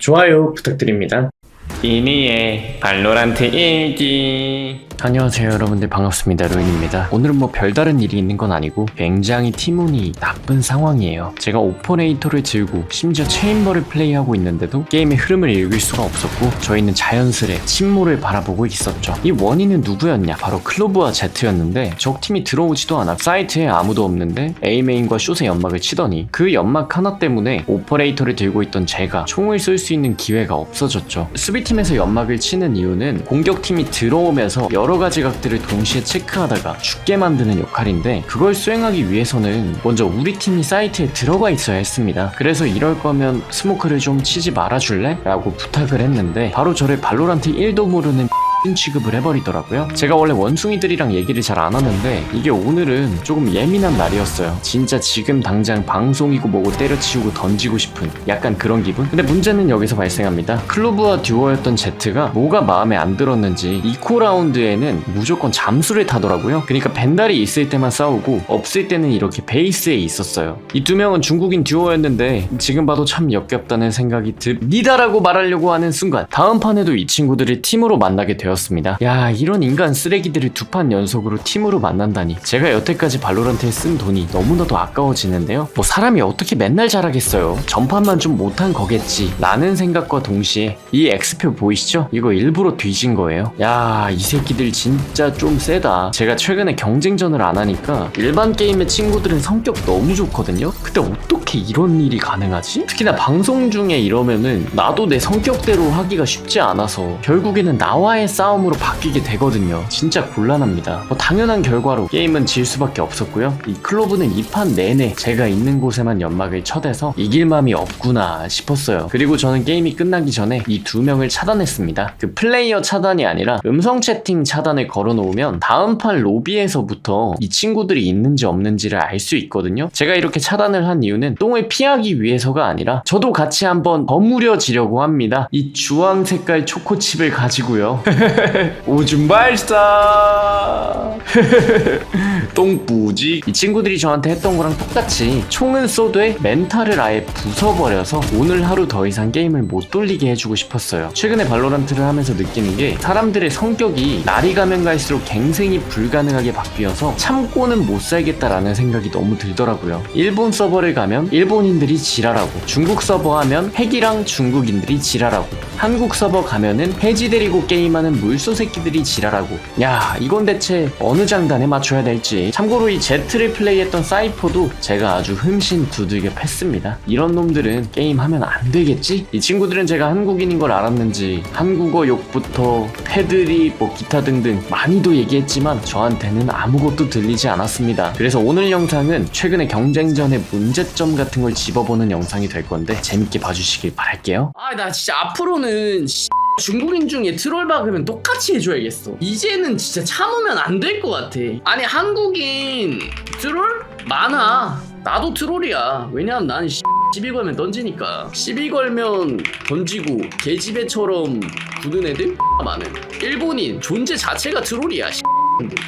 좋아요 부탁드립니다. 이니의 발로란트 일기 안녕하세요 여러분들. 반갑습니다. 로인입니다. 오늘은 뭐 별다른 일이 있는 건 아니고 굉장히 팀운이 나쁜 상황이에요. 제가 오퍼레이터를 들고 심지어 체인버를 플레이하고 있는데도 게임의 흐름을 읽을 수가 없었고 저희는 자연스레 침몰을 바라보고 있었죠. 이 원인은 누구였냐? 바로 클로브와 제트였는데 적팀이 들어오지도 않아 사이트에 아무도 없는데 A메인과 숏의 연막을 치더니 그 연막 하나 때문에 오퍼레이터를 들고 있던 제가 총을 쏠 수 있는 기회가 없어졌죠. 수비팀에서 연막을 치는 이유는 공격팀이 들어오면서 여러 가지 각들을 동시에 체크하다가 죽게 만드는 역할인데 그걸 수행하기 위해서는 먼저 우리 팀이 사이트에 들어가 있어야 했습니다. 그래서 이럴 거면 스모크를 좀 치지 말아줄래? 라고 부탁을 했는데 바로 저를 발로란트 1도 모르는 취급을 해버리더라고요. 제가 원래 원숭이들이랑 얘기를 잘 안 하는데 이게 오늘은 조금 예민한 날이었어요. 진짜 지금 당장 방송이고 뭐고 때려치우고 던지고 싶은 약간 그런 기분? 근데 문제는 여기서 발생합니다. 클로브와 듀오였던 제트가 뭐가 마음에 안 들었는지 2코 라운드에는 무조건 잠수를 타더라고요. 그러니까 벤달이 있을 때만 싸우고 없을 때는 이렇게 베이스에 있었어요. 이 두 명은 중국인 듀오였는데 지금 봐도 참 역겹다는 생각이 듭니다라고 말하려고 하는 순간 다음 판에도 이 친구들을 팀으로 만나게 되었 습니다. 야 이런 인간 쓰레기들을 두 판 연속으로 팀으로 만난다니 제가 여태까지 발로란트에 쓴 돈이 너무나도 아까워지는데요. 뭐 사람이 어떻게 맨날 잘하겠어요. 전판만 좀 못한 거겠지 라는 생각과 동시에 이 X표 보이시죠? 이거 일부러 뒤진 거예요. 야 이 새끼들 진짜 좀 세다. 제가 최근에 경쟁전을 안 하니까 일반 게임의 친구들은 성격 너무 좋거든요. 근데 어떻게 이런 일이 가능하지? 특히나 방송 중에 이러면은 나도 내 성격대로 하기가 쉽지 않아서 결국에는 나와의 싸 움으로 바뀌게 되거든요. 진짜 곤란합니다. 뭐 당연한 결과로 게임은 질 수밖에 없었고요. 이 클로브는 이 판 내내 제가 있는 곳에만 연막을 쳐대서 이길 맘이 없구나 싶었어요. 그리고 저는 게임이 끝나기 전에 이 두 명을 차단했습니다. 그 플레이어 차단이 아니라 음성 채팅 차단을 걸어놓으면 다음 판 로비에서부터 이 친구들이 있는지 없는지를 알 수 있거든요. 제가 이렇게 차단을 한 이유는 똥을 피하기 위해서가 아니라 저도 같이 한번 버무려지려고 합니다. 이 주황 색깔 초코칩을 가지고요. 오줌 발사! 똥뿌지. 이 친구들이 저한테 했던 거랑 똑같이 총은 쏘되 멘탈을 아예 부숴버려서 오늘 하루 더 이상 게임을 못 돌리게 해주고 싶었어요. 최근에 발로란트를 하면서 느끼는 게 사람들의 성격이 날이 가면 갈수록 갱생이 불가능하게 바뀌어서 참고는 못 살겠다라는 생각이 너무 들더라고요. 일본 서버를 가면 일본인들이 지랄하고 중국 서버 하면 핵이랑 중국인들이 지랄하고 한국 서버 가면은 해지 데리고 게임하는 물소 새끼들이 지랄하고. 야 이건 대체 어느 장단에 맞춰야 될지. 참고로 이 Z를 플레이했던 사이퍼도 제가 아주 흠신 두들겨 팼습니다. 이런 놈들은 게임하면 안 되겠지? 이 친구들은 제가 한국인인 걸 알았는지 한국어 욕부터 패드립 뭐 기타 등등 많이도 얘기했지만 저한테는 아무것도 들리지 않았습니다. 그래서 오늘 영상은 최근에 경쟁전의 문제점 같은 걸 집어보는 영상이 될 건데 재밌게 봐주시길 바랄게요. 아 나 진짜 앞으로는 씨, 중국인 중에 트롤 박으면 똑같이 해줘야겠어. 이제는 진짜 참으면 안 될 것 같아. 아니 한국인 트롤? 많아. 나도 트롤이야. 왜냐면 난 씨, 시비 걸면 던지니까. 시비 걸면 던지고 개집애처럼 구는 애들? 많은 일본인 존재 자체가 트롤이야 씨.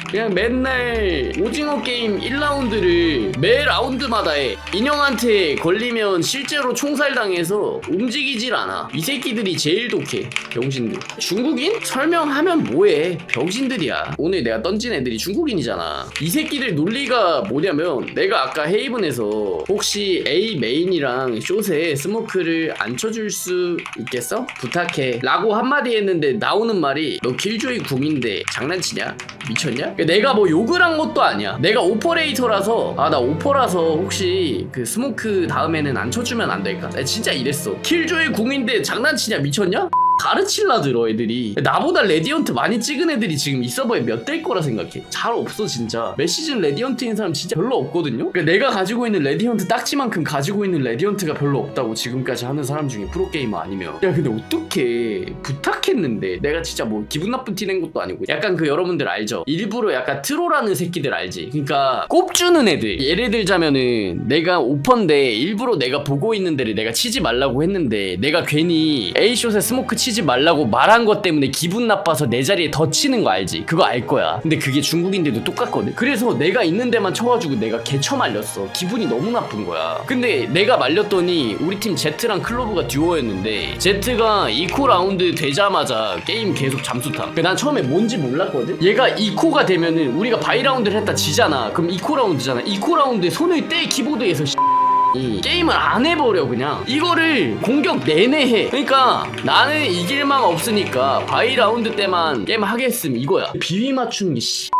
그냥 맨날 오징어 게임 1라운드를 매 라운드마다 해 인형한테 걸리면 실제로 총살당해서 움직이질 않아 이 새끼들이 제일 독해 병신들 중국인? 설명하면 뭐해 병신들이야 오늘 내가 던진 애들이 중국인이잖아 이 새끼들 논리가 뭐냐면 내가 아까 헤이븐에서 혹시 A 메인이랑 숏에 스모크를 안 쳐줄 수 있겠어? 부탁해 라고 한마디 했는데 나오는 말이 너 킬조이 궁인데 장난치냐? 미쳤 냐? 그러니까 내가 뭐 욕을 한 것도 아니야. 내가 오퍼레이터라서 아 나 오퍼라서 혹시 그 스모크 다음에는 안 쳐주면 안 될까? 나 진짜 이랬어. 킬조이 궁인데 장난치냐 미쳤냐? 가르칠라 들어 애들이. 나보다 레디언트 많이 찍은 애들이 지금 이 서버에 몇 될 거라 생각해. 잘 없어 진짜. 몇 시즌 레디언트인 사람 진짜 별로 없거든요? 그러니까 내가 가지고 있는 레디언트 딱지만큼 가지고 있는 레디언트가 별로 없다고 지금까지 하는 사람 중에 프로게이머 아니면. 야 근데 어떻게 부탁했는데. 내가 진짜 뭐 기분 나쁜 티 낸 것도 아니고. 약간 그 여러분들 알죠? 일부러 약간 트롤하는 새끼들 알지? 그러니까 꼽주는 애들. 예를 들자면은 내가 오퍼인데 일부러 내가 보고 있는 데를 내가 치지 말라고 했는데 내가 괜히 A숏에 스모크 치지 치지 말라고 말한 것 때문에 기분 나빠서 내 자리에 더 치는 거 알지? 그거 알 거야. 근데 그게 중국인들도 똑같거든. 그래서 내가 있는 데만 쳐가지고 내가 개쳐 말렸어. 기분이 너무 나쁜 거야. 근데 내가 말렸더니 우리 팀 제트랑 클로브가 듀오였는데 제트가 2코 라운드 되자마자 게임 계속 잠수탐. 난 처음에 뭔지 몰랐거든. 얘가 2코가 되면은 우리가 바이 라운드를 했다 지잖아. 그럼 2코 라운드잖아. 2코 라운드에 손을 떼 키보드에서 이 게임을 안 해버려 그냥. 이거를 공격 내내 해. 그러니까 나는 이길 만 없으니까 바이 라운드 때만 게임 하겠음 이거야. 비위 맞추는 게 씨.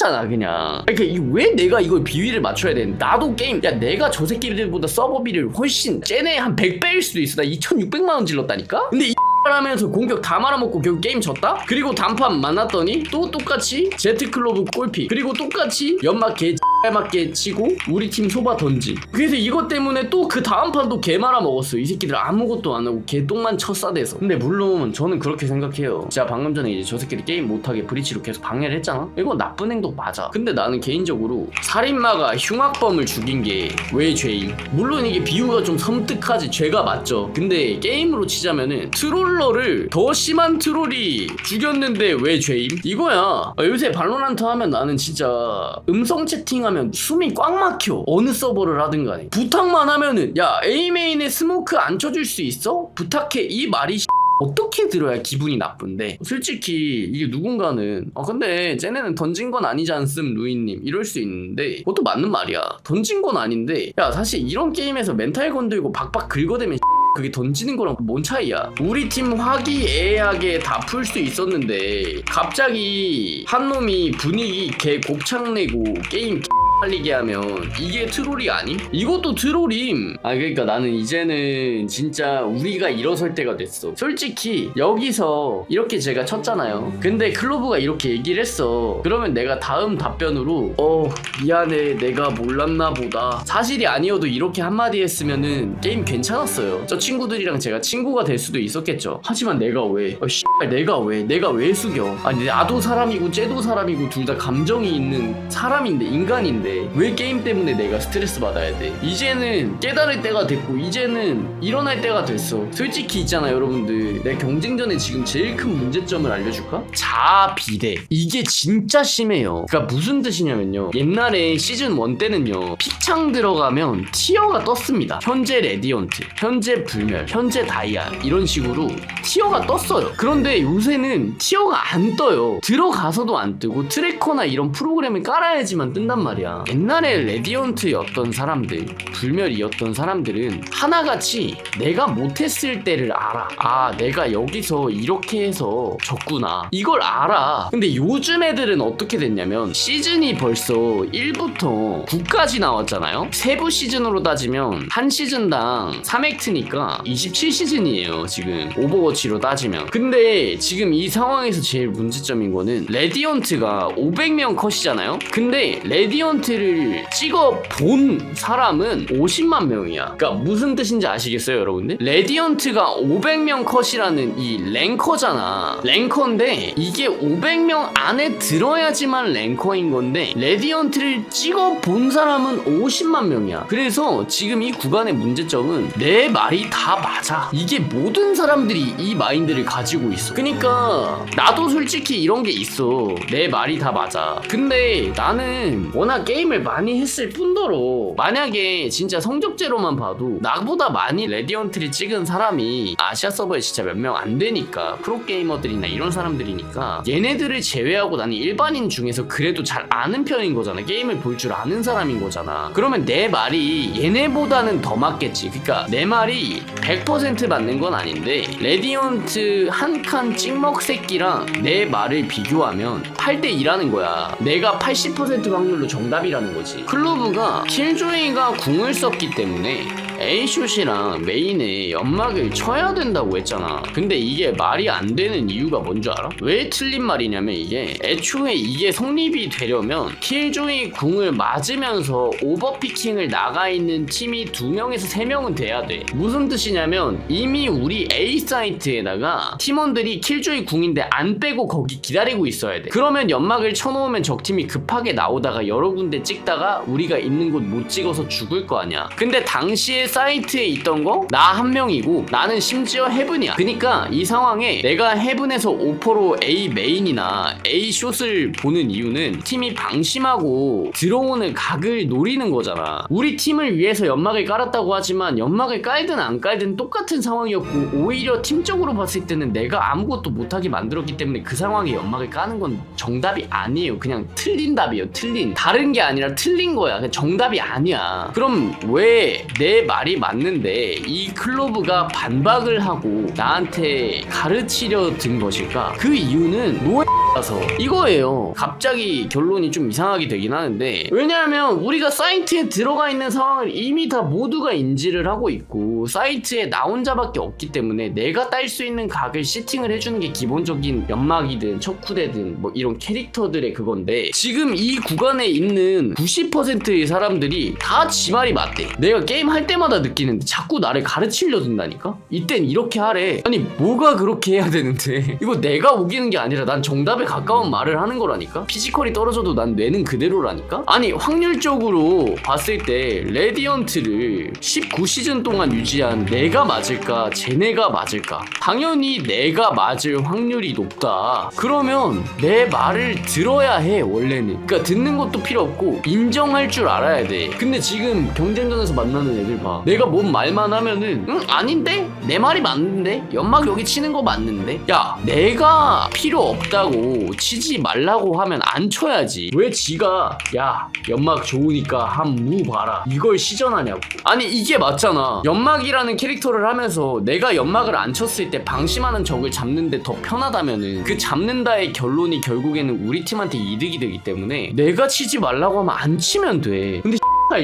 잖아 그냥. 그러니까 이- 왜 내가 이걸 비위를 맞춰야 되는 나도 게임 야 내가 저 새끼들보다 서버비를 훨씬 쟤네 한 100배일 수도 있어. 나 2600만 원 질렀다니까? 근데 이 하면서 공격 다 말아먹고 결국 게임 졌다? 그리고 단판 만났더니 또 똑같이 제트클로브 골피. 그리고 똑같이 연막 개 맞게 치고 우리 팀 소바 던지. 그래서 이것 때문에 또 그 다음 판도 개 말아 먹었어 이 새끼들 아무것도 안 하고 개똥만 쳤싸대서. 근데 물론 저는 그렇게 생각해요. 제가 방금 전에 이제 저 새끼들 게임 못하게 브리치로 계속 방해를 했잖아? 이거 나쁜 행동 맞아. 근데 나는 개인적으로 살인마가 흉악범을 죽인 게 왜 죄임? 물론 이게 비유가 좀 섬뜩하지 죄가 맞죠. 근데 게임으로 치자면은 트롤러를 더 심한 트롤이 죽였는데 왜 죄임? 이거야. 아, 요새 발로란트 하면 나는 진짜 음성 채팅 하면 숨이 꽉 막혀. 어느 서버를 하든 간에. 부탁만 하면은 야 A메인에 스모크 안 쳐줄 수 있어? 부탁해. 이 말이 어떻게 들어야 기분이 나쁜데? 솔직히 이게 누군가는 아 근데 쟤네는 던진 건 아니지 않음 루이님. 이럴 수 있는데 그것도 맞는 말이야. 던진 건 아닌데. 야 사실 이런 게임에서 멘탈 건들고 박박 긁어대면 그게 던지는 거랑 뭔 차이야? 우리 팀 화기애애하게 다 풀 수 있었는데 갑자기 한 놈이 분위기 개 곱창 내고 게임 빨리게 하면 이게 트롤이 아니? 이것도 트롤임. 아 그러니까 나는 이제는 진짜 우리가 일어설 때가 됐어. 솔직히 여기서 이렇게 제가 쳤잖아요. 근데 클로브가 이렇게 얘기를 했어. 그러면 내가 다음 답변으로 어 미안해 내가 몰랐나 보다. 사실이 아니어도 이렇게 한마디 했으면은 게임 괜찮았어요. 저 친구들이랑 제가 친구가 될 수도 있었겠죠. 하지만 내가 왜? 어, 씨발 내가 왜? 내가 왜 숙여? 아니 나도 사람이고 쟤도 사람이고 둘 다 감정이 있는 사람인데 인간인데 왜 게임 때문에 내가 스트레스 받아야 돼? 이제는 깨달을 때가 됐고 이제는 일어날 때가 됐어. 솔직히 있잖아 여러분들 내 경쟁전에 지금 제일 큰 문제점을 알려줄까? 자비대 이게 진짜 심해요. 그러니까 무슨 뜻이냐면요. 옛날에 시즌 1 때는요 픽창 들어가면 티어가 떴습니다. 현재 레디언트, 현재 불멸, 현재 다이아 이런 식으로 티어가 떴어요. 그런데 요새는 티어가 안 떠요. 들어가서도 안 뜨고 트래커나 이런 프로그램을 깔아야지만 뜬단 말이야. 옛날에 레디언트였던 사람들, 불멸이었던 사람들은 하나같이 내가 못했을 때를 알아. 아, 내가 여기서 이렇게 해서 졌구나. 이걸 알아. 근데 요즘 애들은 어떻게 됐냐면 시즌이 벌써 1부터 9까지 나왔잖아요. 세부 시즌으로 따지면 한 시즌당 3획트니까 27시즌이에요. 지금 오버워치로 따지면. 근데 지금 이 상황에서 제일 문제점인 거는 레디언트가 500명 컷이잖아요. 근데 레디언트 를 찍어 본 사람은 50만 명이야. 그러니까 무슨 뜻인지 아시겠어요, 여러분들? 레디언트가 500명 컷이라는 이 랭커잖아. 랭커인데 이게 500명 안에 들어야지만 랭커인 건데 레디언트를 찍어 본 사람은 50만 명이야. 그래서 지금 이 구간의 문제점은 내 말이 다 맞아. 이게 모든 사람들이 이 마인드를 가지고 있어. 그러니까 나도 솔직히 이런 게 있어. 내 말이 다 맞아. 근데 나는 워낙 게임 을 많이 했을 뿐더러 만약에 진짜 성적제로만 봐도 나보다 많이 레디언트를 찍은 사람이 아시아 서버에 진짜 몇 명 안 되니까 프로게이머들이나 이런 사람들이니까 얘네들을 제외하고 나는 일반인 중에서 그래도 잘 아는 편인 거잖아. 게임을 볼 줄 아는 사람인 거잖아. 그러면 내 말이 얘네보다는 더 맞겠지. 그러니까 내 말이 100% 맞는 건 아닌데 레디언트 한 칸 찍먹 새끼랑 내 말을 비교하면 8대 2라는 거야. 내가 80% 확률로 정답이 라는 거지. 클로브가 킬조이가 궁을 썼기 때문에 A숏이랑 메인에 연막을 쳐야 된다고 했잖아. 근데 이게 말이 안 되는 이유가 뭔지 알아? 왜 틀린 말이냐면 이게 애초에 이게 성립이 되려면 킬조이 궁을 맞으면서 오버피킹을 나가 있는 팀이 두 명에서 세 명은 돼야 돼. 무슨 뜻이냐면 이미 우리 A 사이트에다가 팀원들이 킬조이 궁인데 안 빼고 거기 기다리고 있어야 돼. 그러면 연막을 쳐놓으면 적팀이 급하게 나오다가 여러 군데 찍다가 우리가 있는 곳 못 찍어서 죽을 거 아니야. 근데 당시에 사이트에 있던 거 나 한 명이고 나는 심지어 헤븐이야. 그니까 이 상황에 내가 헤븐에서 오퍼로 A 메인이나 A 숏을 보는 이유는 팀이 방심하고 들어오는 각을 노리는 거잖아. 우리 팀을 위해서 연막을 깔았다고 하지만 연막을 깔든 안 깔든 똑같은 상황이었고 오히려 팀적으로 봤을 때는 내가 아무것도 못하게 만들었기 때문에 그 상황에 연막을 까는 건 정답이 아니에요. 그냥 틀린 답이에요. 틀린. 다른 게 아니라 틀린 거야. 정답이 아니야. 그럼 왜 내 말이 맞는데 이 클로브가 반박을 하고 나한테 가르치려 든 것일까? 그 이유는 노예라서 이거예요. 갑자기 결론이 좀 이상하게 되긴 하는데 왜냐하면 우리가 사이트에 들어가 있는 상황을 이미 다 모두가 인지를 하고 있고 사이트에 나 혼자밖에 없기 때문에 내가 딸 수 있는 각을 시팅을 해주는 게 기본적인 연막이든 척후대든 뭐 이런 캐릭터들의 그건데 지금 이 구간에 있는 90%의 사람들이 다 지 말이 맞대. 내가 게임 할 때마다 느끼는데 자꾸 나를 가르치려 든다니까? 이땐 이렇게 하래. 아니 뭐가 그렇게 해야 되는데 이거 내가 우기는 게 아니라 난 정답에 가까운 말을 하는 거라니까? 피지컬이 떨어져도 난 뇌는 그대로라니까? 아니 확률적으로 봤을 때 레디언트를 19시즌 동안 유지한 내가 맞을까 쟤네가 맞을까 당연히 내가 맞을 확률이 높다 그러면 내 말을 들어야 해 원래는 그러니까 듣는 것도 필요 없고 인정할 줄 알아야 돼 근데 지금 경쟁전에서 만나는 애들 봐 내가 뭔 말만 하면은 응 아닌데? 내 말이 맞는데? 연막 여기 치는 거 맞는데? 야 내가 필요 없다고 치지 말라고 하면 안 쳐야지. 왜 지가 야 연막 좋으니까 한 무 봐라. 이걸 시전하냐고. 아니 이게 맞잖아. 연막이라는 캐릭터를 하면서 내가 연막을 안 쳤을 때 방심하는 적을 잡는데 더 편하다면은 그 잡는다의 결론이 결국에는 우리 팀한테 이득이 되기 때문에 내가 치지 말라고 하면 안 치면 돼. 근데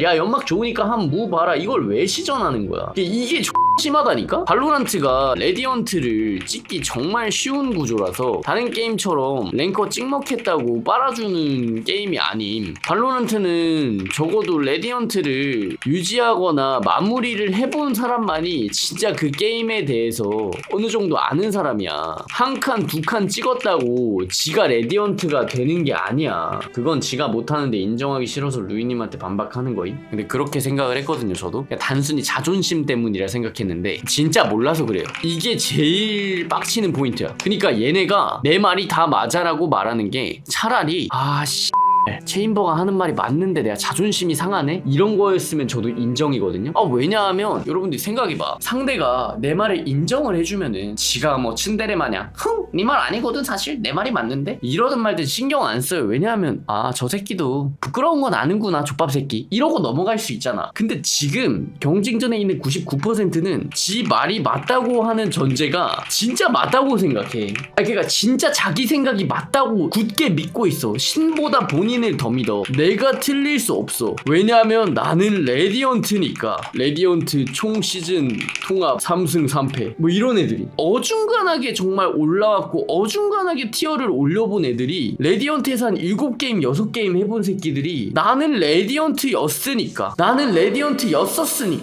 야 연막 좋으니까 한 무 봐라. 이걸 왜 시전하는 거야? 이게 X 심하다니까? 발로란트가 레디언트를 찍기 정말 쉬운 구조라서 다른 게임처럼 랭커 찍먹했다고 빨아주는 게임이 아님. 발로란트는 적어도 레디언트를 유지하거나 마무리를 해본 사람만이 진짜 그 게임에 대해서 어느 정도 아는 사람이야. 한 칸 두 칸 찍었다고 지가 레디언트가 되는 게 아니야. 그건 지가 못하는데 인정하기 싫어서 루이님한테 반박하는 거임. 근데 그렇게 생각을 했거든요 저도. 그냥 단순히 자존심 때문이라 생각 했는데 진짜 몰라서 그래요. 이게 제일 빡치는 포인트야. 그러니까 얘네가 내 말이 다 맞아라고 말하는 게 차라리 아씨 체인버가 하는 말이 맞는데 내가 자존심이 상하네? 이런 거였으면 저도 인정이거든요. 아, 왜냐하면 여러분들이 생각해봐. 상대가 내 말을 인정을 해주면은 지가 뭐 츤데레 마냥 흥! 네 말 아니거든 사실 내 말이 맞는데? 이러던 말들 신경 안 써요. 왜냐하면 아, 저 새끼도 부끄러운 건 아는구나 족밥 새끼. 이러고 넘어갈 수 있잖아. 근데 지금 경쟁전에 있는 99%는 지 말이 맞다고 하는 전제가 진짜 맞다고 생각해. 아, 그러니까 진짜 자기 생각이 맞다고 굳게 믿고 있어. 신보다 본인을 더 믿어. 내가 틀릴 수 없어. 왜냐하면 나는 레디언트니까. 레디언트 총 시즌 통합 3승 3패. 뭐 이런 애들이. 어중간하게 정말 올라왔고 어중간하게 티어를 올려본 애들이 레디언트에서 한 7게임 6게임 해본 새끼들이 나는 레디언트였으니까. 나는 레디언트였었으니까.